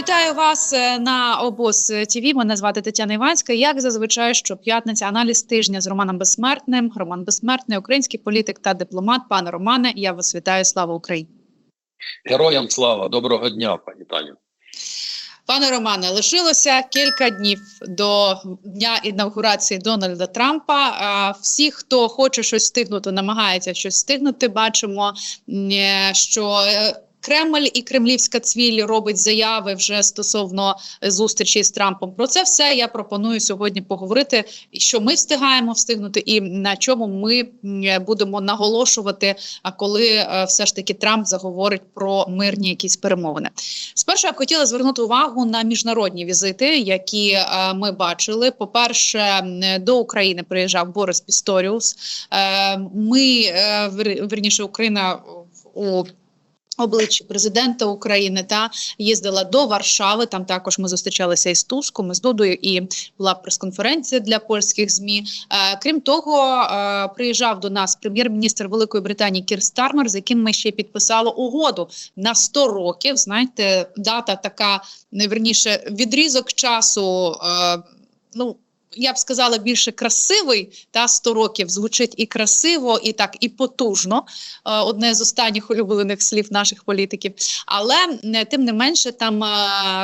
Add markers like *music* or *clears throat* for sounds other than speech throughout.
Вітаю вас е, на обоз ТВ. Мене звати Тетяна Іванська. Як зазвичай, щоп'ятниця аналіз тижня з Романом Безсмертним. Роман Безсмертний, український політик та дипломат. Пане Романе, я вас вітаю. Слава Україні! Героям слава, доброго дня, пані Таню. Пане Романе, лишилося кілька днів до дня інаугурації Дональда Трампа. Всі, хто хоче щось встигнути, намагається щось встигнути. Бачимо, е, що е, Кремль і кремлівська цвіль робить заяви вже стосовно зустрічі з Трампом. Про це все я пропоную сьогодні поговорити. Що ми встигаємо встигнути, і на чому ми е, будемо наголошувати, а коли е, все ж таки Трамп заговорить про мирні якісь перемовини. Спершу я хотіла звернути увагу на міжнародні візити, які е, ми бачили. По-перше, до України приїжджав Борис Пісторіус. Е, ми е, верніше Україна у обличчі президента України та їздила до Варшави. Там також ми зустрічалися із Туском, із Дудою, і була прес-конференція для польських змі. Е, крім того, е, приїжджав до нас прем'єр-міністр Великої Британії Кір Стармер, з яким ми ще підписали угоду на 100 років. Знаєте, дата така верніше відрізок часу. Е, ну я б сказала більше красивий. Та 100 років звучить і красиво, і так і потужно. Е, Одне з останніх улюблених слів наших політиків. Але е, тим не менше там е,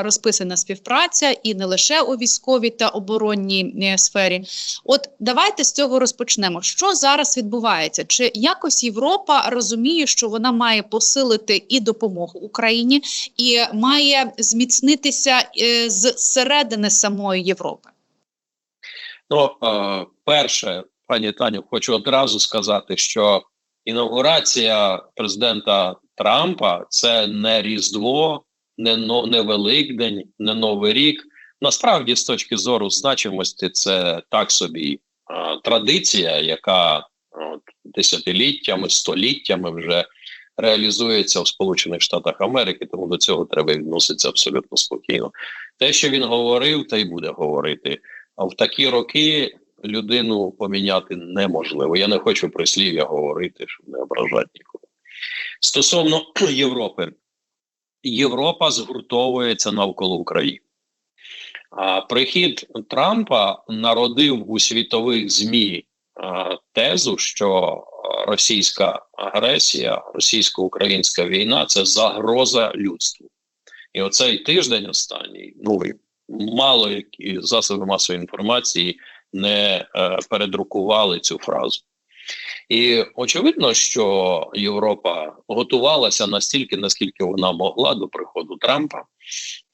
розписана співпраця і не лише у військовій та оборонній сфері. От давайте з цього розпочнемо. Що зараз відбувається? Чи якось Європа розуміє, що вона має посилити і допомогу Україні, і має зміцнитися з середини самої Європи? Ну, е, перше, пані Таню, хочу одразу сказати, що інаугурація президента Трампа це не Різдво, не, не Великдень, не Новий рік. Насправді, з точки зору значимості, це так собі е, традиція, яка от, десятиліттями, століттями вже реалізується в Сполучених Штатах Америки, тому до цього треба відноситися абсолютно спокійно. Те, що він говорив, та й буде говорити. В такі роки людину поміняти неможливо. Я не хочу прислів'я говорити, щоб не ображати нікого. Стосовно *clears throat* Європи, Європа згуртовується навколо України. А прихід Трампа народив у світових ЗМІ а, тезу, що російська агресія, російсько-українська війна це загроза людству. І оцей тиждень останній, ну мало які засоби масової інформації не е, передрукували цю фразу. І очевидно, що Європа готувалася настільки, наскільки вона могла до приходу Трампа.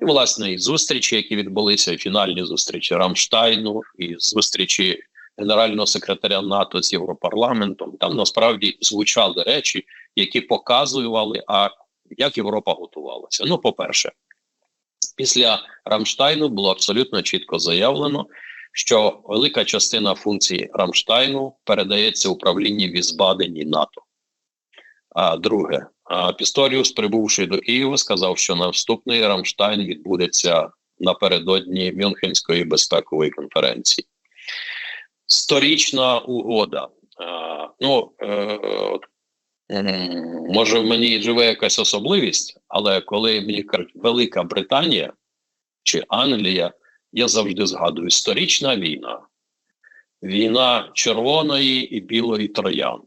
І, власне, і зустрічі, які відбулися, і фінальні зустрічі Рамштайну, і зустрічі генерального секретаря НАТО з Європарламентом, там насправді звучали речі, які показували, а як Європа готувалася. Ну, по-перше, після Рамштайну було абсолютно чітко заявлено, що велика частина функцій Рамштайну передається управлінні Візбадені НАТО. А друге, Пісторіус, прибувши до Києва, сказав, що наступний Рамштайн відбудеться напередодні Мюнхенської безпекової конференції. Сторічна угода. Ну, е, от, може, в мені живе якась особливість, але коли мені кажуть Велика Британія чи Англія, я завжди згадую сторічна війна, війна червоної і білої троянди.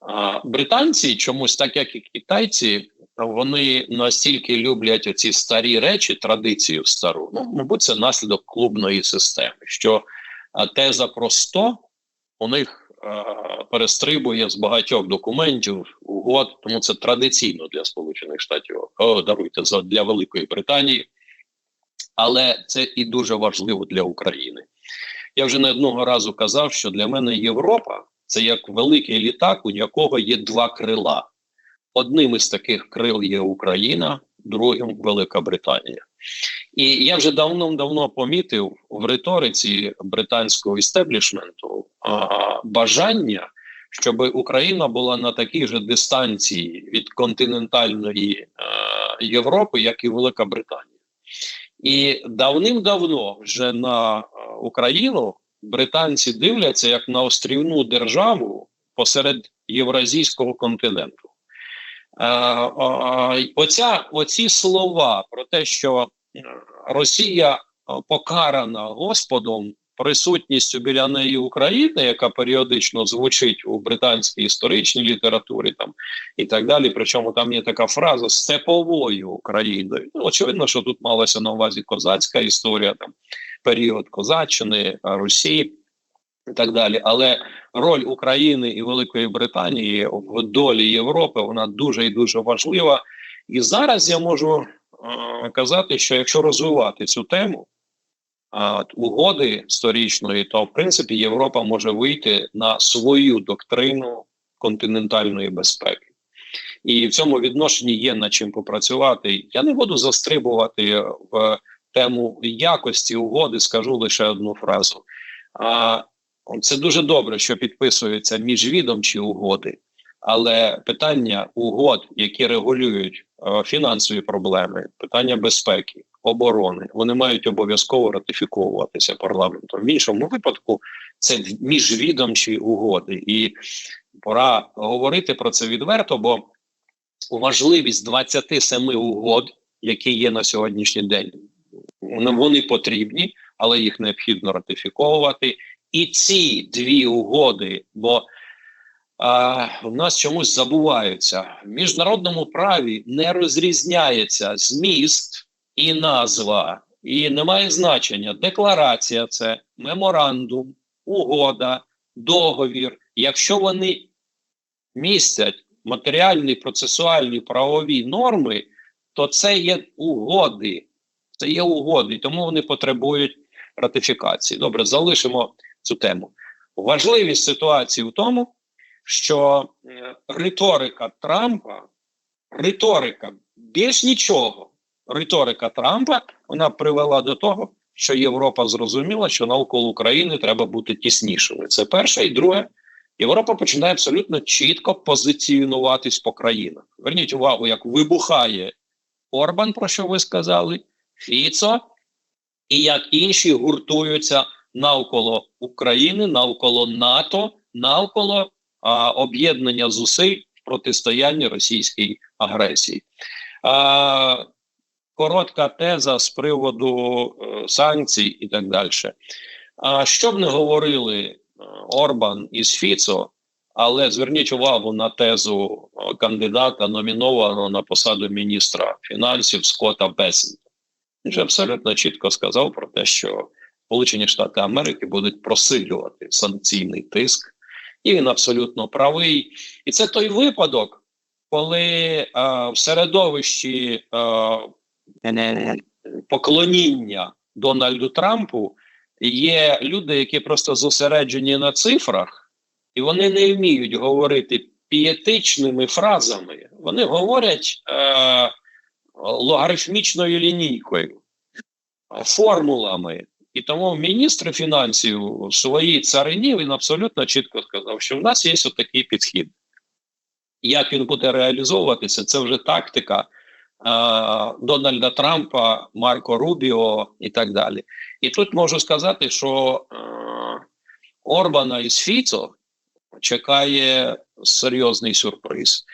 А британці чомусь, так як і китайці, вони настільки люблять оці старі речі, традицію стару. Ну, мабуть, це наслідок клубної системи. Що теза про 100 у них перестрибує з багатьох документів угод, тому це традиційно для Сполучених Штатів. О, даруйте для Великої Британії, але це і дуже важливо для України. Я вже не одного разу казав, що для мене Європа це як великий літак, у якого є два крила. Одним із таких крил є Україна, другим Велика Британія. І я вже давно-давно помітив в риториці британського істеблішменту бажання, щоб Україна була на такій же дистанції від континентальної а, Європи, як і Велика Британія. І давним-давно вже на е, Україну британці дивляться як на острівну державу посеред євразійського континенту. Е, е, оця, оці слова про те, що Росія е, покарана Господом присутністю біля неї України, яка періодично звучить у британській історичній літературі, там і так далі. Причому там є така фраза степовою Україною. Ну, очевидно, що тут малася на увазі козацька історія, там період козаччини, Русі і так далі. Але роль України і Великої Британії в долі Європи вона дуже і дуже важлива. І зараз я можу е, казати, що якщо розвивати цю тему е, угоди сторічної, то в принципі Європа може вийти на свою доктрину континентальної безпеки. І в цьому відношенні є над чим попрацювати. Я не буду застрибувати в тему якості угоди, скажу лише одну фразу. Це дуже добре, що підписуються міжвідомчі угоди, але питання угод, які регулюють е, фінансові проблеми, питання безпеки, оборони, вони мають обов'язково ратифіковуватися парламентом. В іншому випадку це міжвідомчі угоди, і пора говорити про це відверто, бо важливість 27 угод, які є на сьогоднішній день, вони, потрібні, але їх необхідно ратифіковувати. І ці дві угоди, бо в нас чомусь забуваються в міжнародному праві не розрізняється зміст і назва, і немає значення. Декларація це меморандум, угода, договір. Якщо вони містять матеріальні, процесуальні правові норми, то це є угоди. Це є угоди, тому вони потребують ратифікації. Добре, залишимо цю тему. Важливість ситуації в тому, що е, риторика Трампа, риторика більш нічого, риторика Трампа вона привела до того, що Європа зрозуміла, що навколо України треба бути тіснішими. Це перше. І друге, Європа починає абсолютно чітко позиціонуватись по країнах. Верніть увагу, як вибухає Орбан, про що ви сказали, Фіцо, і як інші гуртуються навколо України, навколо НАТО, навколо об'єднання зусиль в протистоянні російській агресії. Коротка теза з приводу е, санкцій і так далі. А що б не говорили е, Орбан із Фіцо, але зверніть увагу на тезу е, кандидата, номінованого на посаду міністра фінансів Скотта Бесента. Він же абсолютно чітко сказав про те, що Сполучені Штати Америки будуть просилювати санкційний тиск, і він абсолютно правий. І це той випадок, коли е, в середовищі е, поклоніння Дональду Трампу є люди, які просто зосереджені на цифрах, і вони не вміють говорити пієтичними фразами. Вони говорять е, логарифмічною лінійкою, формулами. І тому міністр фінансів в своїй царині він абсолютно чітко сказав, що в нас є отакий підхід. Як він буде реалізовуватися, це вже тактика е, Дональда Трампа, Марко Рубіо і так далі. І тут можу сказати, що е, Орбана із Фіцо чекає серйозний сюрприз.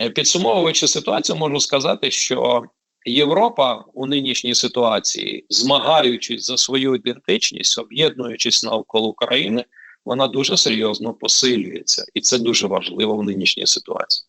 Е, підсумовуючи ситуацію, можу сказати, що Європа у нинішній ситуації, змагаючись за свою ідентичність, об'єднуючись навколо України, вона дуже серйозно посилюється, і це дуже важливо в нинішній ситуації.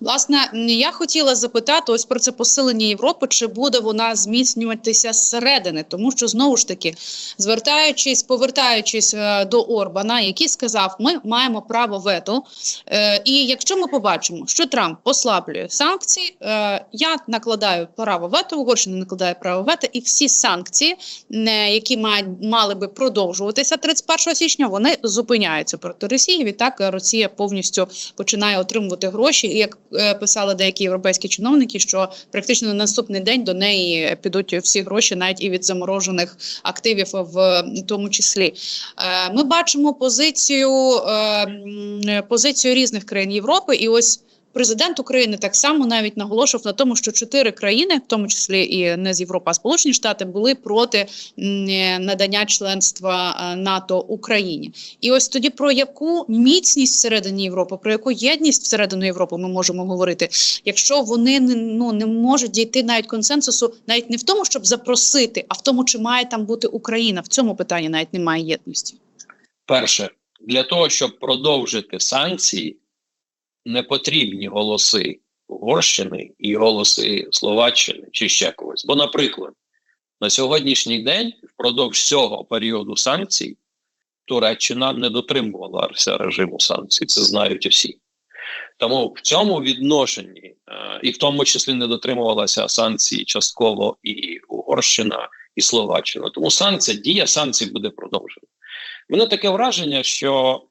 Власне, я хотіла запитати ось про це посилення Європи, чи буде вона зміцнюватися зсередини, тому що знову ж таки, звертаючись, повертаючись е, до Орбана, який сказав, ми маємо право вето. Е, і якщо ми побачимо, що Трамп послаблює санкції, е, я накладаю право вето, Угорщина накладає право вето, і всі санкції, які мають мали би продовжуватися 31 січня, вони зупиняються проти Росії. Відтак Росія повністю починає отримувати гроші. І як е, писали деякі європейські чиновники, що практично на наступний день до неї підуть всі гроші, навіть і від заморожених активів, в тому числі. Е, Ми бачимо позицію, е, позицію різних країн Європи, і ось. Президент України так само навіть наголошував на тому, що чотири країни, в тому числі і не з Європи, а Сполучені Штати, були проти надання членства е, НАТО Україні. І ось тоді про яку міцність всередині Європи, про яку єдність всередину Європи ми можемо говорити, якщо вони не- ну не можуть дійти навіть консенсусу, навіть не в тому, щоб запросити, а в тому, чи має там бути Україна. В цьому питанні навіть немає єдності. Перше, для того, щоб продовжити санкції, не потрібні голоси Угорщини і голоси Словаччини чи ще когось. Бо, наприклад, на сьогоднішній день, впродовж цього періоду санкцій, Туреччина не дотримувалася режиму санкцій, це знають усі. Тому в цьому відношенні, е, і в тому числі не дотримувалася санкцій частково і Угорщина, і Словаччина. Тому санкція, дія санкцій буде продовжена. Мене таке враження, що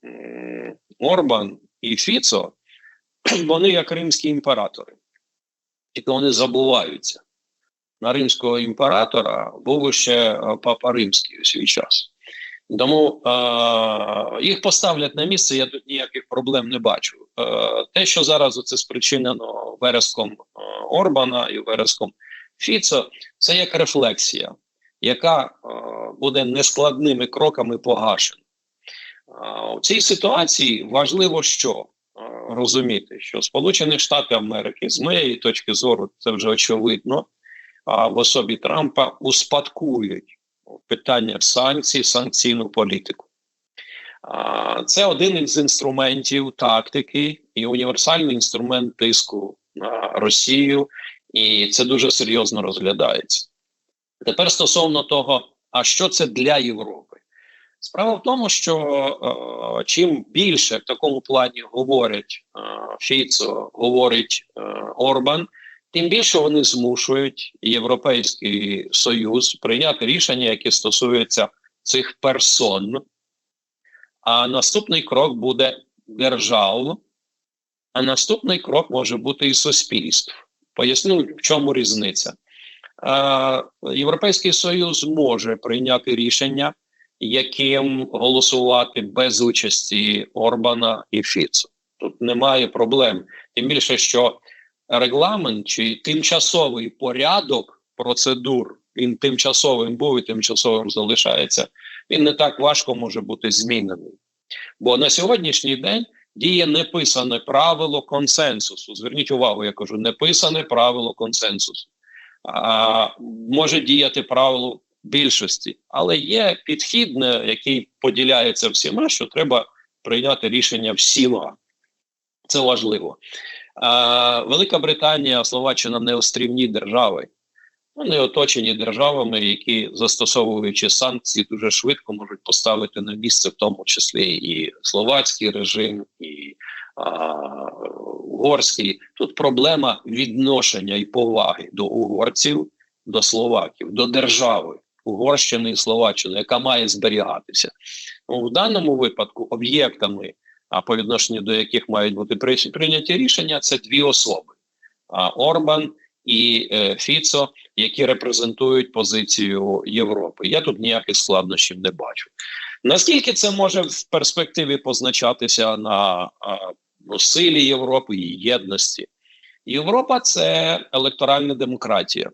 Орбан і Фіцо *clears throat* вони як римські імператори, тільки вони забуваються. На римського імператора був ще е, папа римський у свій час. Тому е, їх поставлять на місце, я тут ніяких проблем не бачу. Е, те, що зараз це спричинено вереском е, Орбана і вереском Фіцо, це як рефлексія, яка е, буде нескладними кроками погашена. Е, у цій ситуації важливо що розуміти, що Сполучені Штати Америки, з моєї точки зору, це вже очевидно, а в особі Трампа успадкують питання санкцій, санкційну політику. Це один із інструментів тактики і універсальний інструмент тиску на Росію, і це дуже серйозно розглядається. Тепер стосовно того, а що це для Європи? Справа в тому, що е, чим більше в такому плані говорять е, Фіцо, говорить е, Орбан, тим більше вони змушують Європейський Союз прийняти рішення, які стосуються цих персон. А наступний крок буде держав, а наступний крок може бути і суспільств. Поясню, в чому різниця. Е, Європейський Союз може прийняти рішення, яким голосувати без участі Орбана і Фіцо. Тут немає проблем. Тим більше, що регламент чи тимчасовий порядок процедур, він тимчасовим був і тимчасовим залишається, він не так важко може бути змінений. Бо на сьогоднішній день діє неписане правило консенсусу. Зверніть увагу, я кажу, неписане правило консенсусу. А, може діяти правило більшості, але є підхідне, який поділяється всіма, що треба прийняти рішення всіма. Це важливо. Велика Британія, Словаччина не острівні держави. Вони оточені державами, які, застосовуючи санкції, дуже швидко можуть поставити на місце, в тому числі і словацький режим, і а, угорський. Тут проблема відношення і поваги до угорців, до словаків, до держави Угорщини і Словаччини, яка має зберігатися. Ну, в даному випадку об'єктами, а по відношенню до яких мають бути прийняті рішення, це дві особи: Орбан і е, Фіцо, які репрезентують позицію Європи. Я тут ніяких складнощів не бачу. Наскільки це може в перспективі позначатися на ну, силі Європи і єдності? Європа це електоральна демократія.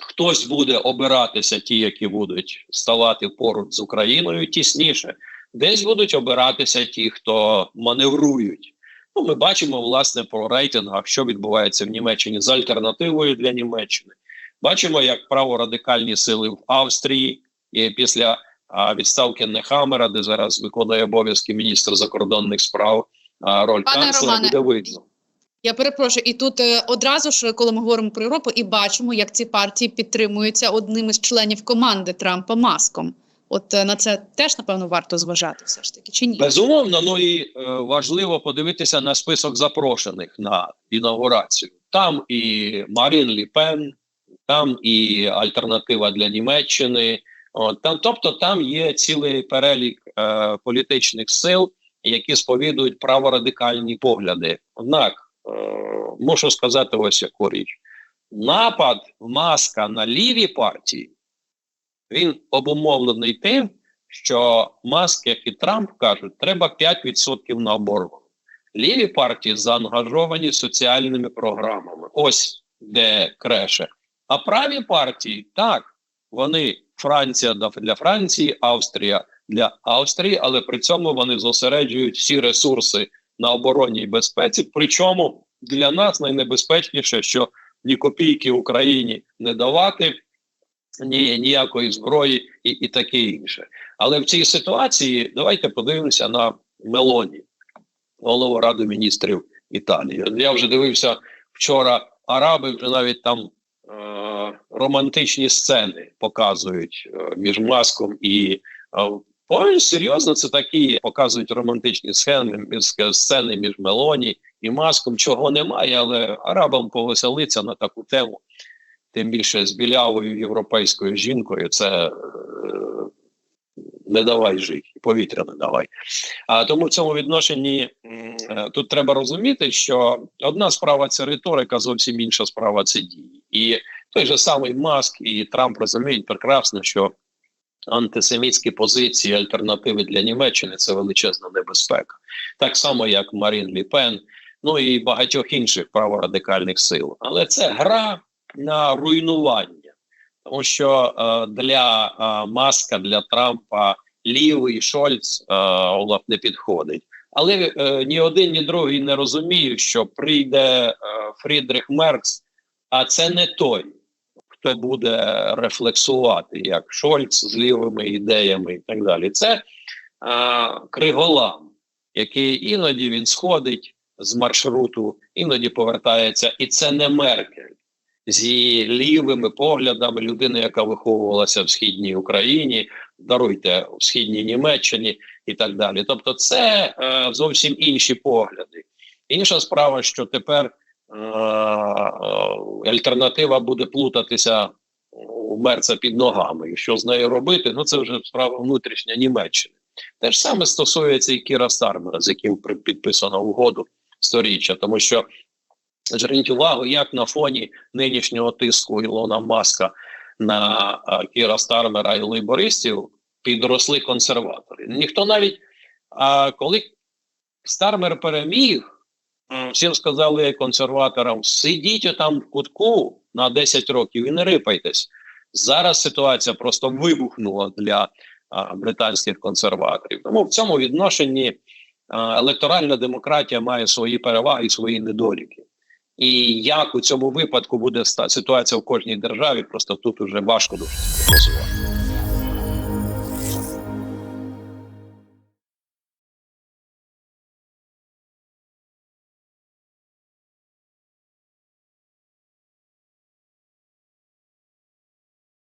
Хтось буде обиратися, ті, які будуть ставати поруч з Україною тісніше. Десь будуть обиратися ті, хто маневрують. Ну, ми бачимо власне по рейтингах, що відбувається в Німеччині з альтернативою для Німеччини. Бачимо, як праворадикальні сили в Австрії і після а, відставки Нехамера, де зараз виконує обов'язки міністр закордонних справ, а, роль Пане канцлера Романе, буде видно. Я перепрошую, і тут е, одразу ж, коли ми говоримо про Європу, і бачимо, як ці партії підтримуються одним із членів команди Трампа Маском. От е, на це теж напевно варто зважати, все ж таки, чи ні? Безумовно, ну і е, важливо подивитися на список запрошених на інаугурацію. Там і Марін Лі Пен, там і альтернатива для Німеччини. От, там, тобто там є цілий перелік е, політичних сил, які сповідують праворадикальні погляди. Однак е, мушу сказати ось яку річ: напад маска на ліві партії він обумовлений тим, що Маск, як і Трамп кажуть, треба 5% на оборону. Ліві партії заангажовані соціальними програмами. Ось де креше. А праві партії так, вони Франція для Франції, Австрія для Австрії, але при цьому вони зосереджують всі ресурси на обороні і безпеці. Причому для нас найнебезпечніше, що ні копійки Україні не давати, ні ніякої зброї і, і таке інше. Але в цій ситуації давайте подивимося на Мелоні, голову Ради міністрів Італії. Я вже дивився вчора. Араби вже навіть там е, романтичні сцени показують е, між маском і е, Ой, серйозно, це такі показують романтичні сцени, сцени між Мелоні і маском, чого немає, але арабам повеселиться на таку тему, тим більше з білявою європейською жінкою, це е, не давай жити, повітря не давай. А тому в цьому відношенні е, тут треба розуміти, що одна справа це риторика, зовсім інша справа це дії. І той же самий Маск і Трамп розуміють прекрасно, що антисемітські позиції, альтернативи для Німеччини це величезна небезпека. Так само, як Марін Лі Пен, ну і багатьох інших праворадикальних сил. Але це гра на руйнування. Тому що е, для е, Маска, для Трампа лівий Шольц е, Олаф не підходить. Але е, ні один, ні другий не розуміють, що прийде е, Фрідрих Меркс, а це не той, хто буде рефлексувати, як Шольц з лівими ідеями і так далі. Це е, Криголам, який іноді він сходить з маршруту, іноді повертається, і це не Меркель зі лівими поглядами людини, яка виховувалася в східній Україні, даруйте у східній Німеччині і так далі. Тобто, це е, зовсім інші погляди. Інша справа, що тепер альтернатива буде плутатися у мерца під ногами. І що з нею робити? Ну це вже справа внутрішня Німеччини. Те ж саме стосується і Кіра Стармера, з яким підписано угоду сторіччя, тому що зверніть увагу, як на фоні нинішнього тиску Ілона Маска на Кіра Стармера і лейбористів підросли консерватори. Ніхто навіть а, коли Стармер переміг, всім сказали консерваторам: сидіть там в кутку на 10 років і не рипайтесь. Зараз ситуація просто вибухнула для а, британських консерваторів. Тому в цьому відношенні а, електоральна демократія має свої переваги і свої недоліки. І як у цьому випадку буде ста- ситуація в кожній державі, просто тут уже важко дуже прогнозувати.